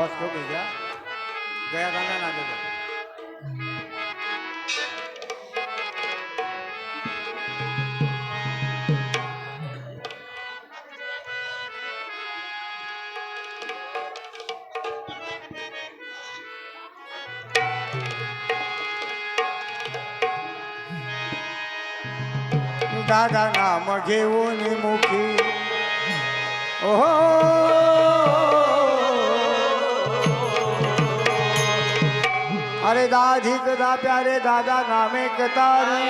बस हो खूप घ्या गया गांधा नांदेड दादा नाम घेऊन मुखी। ओहो। दादा प्यारे दादा नामे कतारी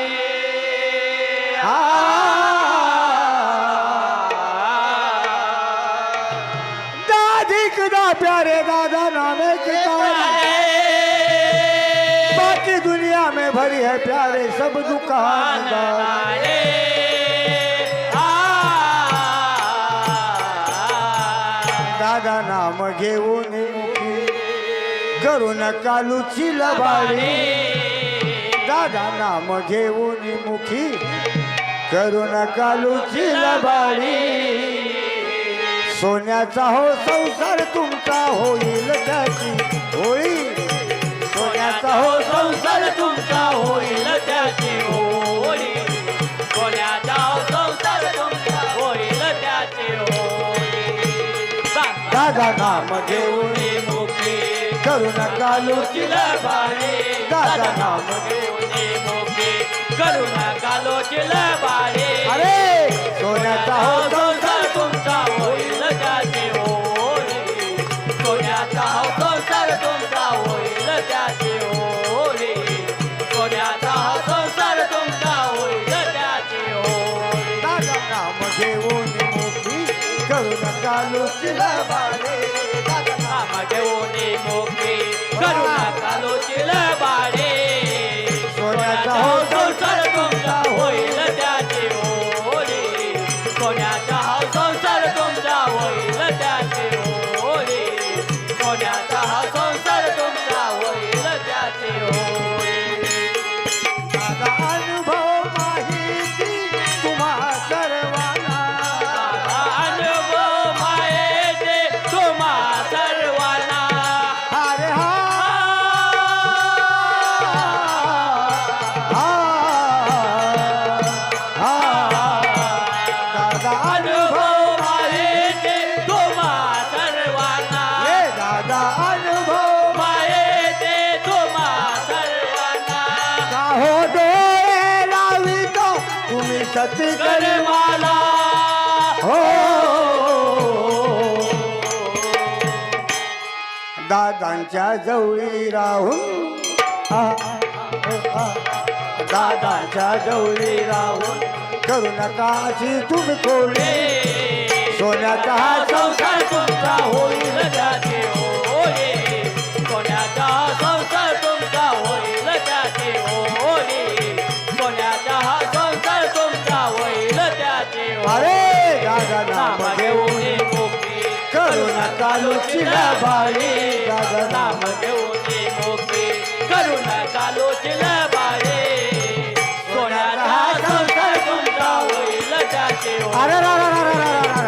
दादी कदा प्यारे दादा नामे कतारी बाकी दुनिया में भरी है प्यारे सब दुकान दादा नाम घेऊ करून कालूची लबाडी. दादा नाम घेऊन मुखी करून कालूची लबाडी. सोन्याचा हो संसार तुमचा होईल त्याची होळी. सोन्याचा हो संसार तुमचा होईल त्याची होळी. सोन्याचा हो संसार तुमचा होईल त्याची होळी. दादा नाम घेऊन मुखी करू नका लुची बाळे. दादा नाम मुखी करुण कालोचिल बाळे. अरे सोन्याचा हो संसार मोकळी करुण कालोचिल बाळे तुम्ही सती कर मला। हो। दादांच्या जवळी राहून दादांच्या जवळी राहून करू नका तुम्ही खोली सोन्याचा संसार तुमचा होईल. करू नका लोचिला बाळी दादा नाम घेऊन मोकळी करू नका लोचिला बाळे सोन्याचा हा संसार तुमचा होईल त्याचे. अरे रा रा रा रा रा.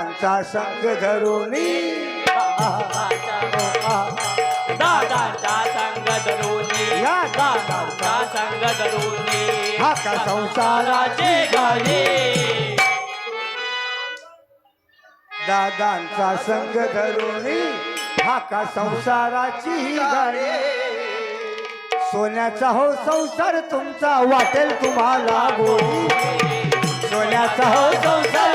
दादांचा संग धरुणी दादांचा संग धरुणी या. दादांचा संग धरुणी हा का संसाराची गाडी? दादांचा संग हा का संसाराची ही सोन्याचा हो संसार तुमचा वाटेल तुम्हाला गोडी. सोन्याचा हो संसार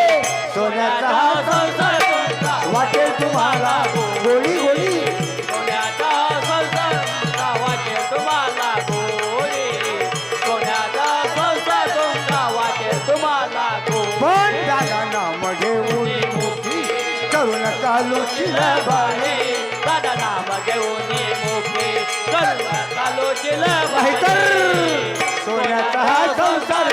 दादा नाम घेऊन मोठी करून चालू बाळे दादा नाम घेऊन मोके करू चालो नाहीतर सोन्याचा हा संसार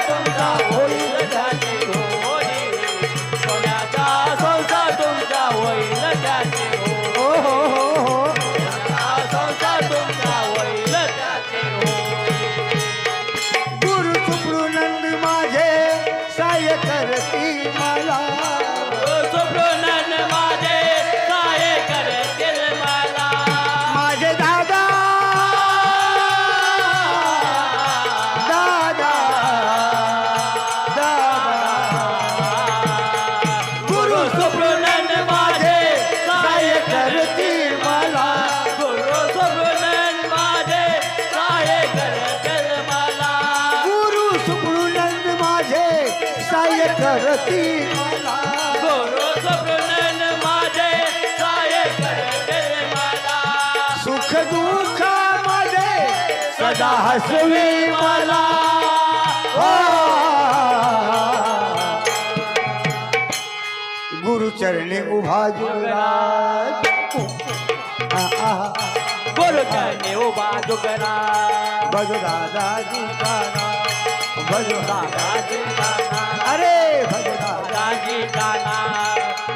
মালা धरती। सुख दुःख मध्ये सदा हसवी मला। गुरुचरणी उभा जुगराज। गुरुचरणी उभा जुगराज। बजु राजा जुगराज गाना अरे भज दादा दादाजी गाना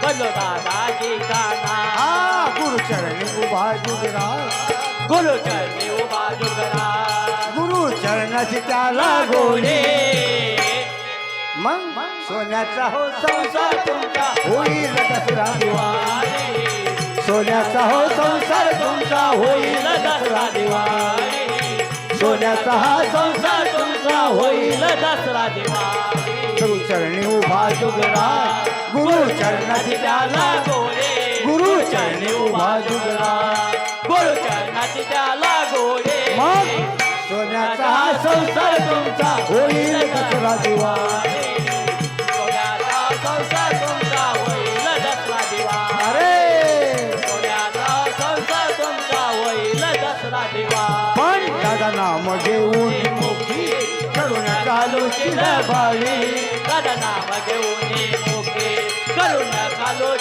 बनो दादाजी गाना हा गुरु चरणी उभा जुगराज गुरु चरणी उभा जुगरा. गुरु चरणाची त्याला गोरी गोरे मग सोन्याचा हो संसार तुमचा. होईल दसरा दिवाळी. सोन्याचा हो संसार तुमचा. होईल दसरा दिवाळी. सोन्याचा हा संसार दसरा गुरु चरणी उभा जुगरा गुरु चरणाची त्याला गोरे. गुरु चरणी उभा जुगरा गुरु चरणाची त्याला गोरे. मग? सोन्याचा संसार तुमचा. होईल दसरा दिवाळी शिला बाळी दादा नाम घेऊन मोके. करून खालो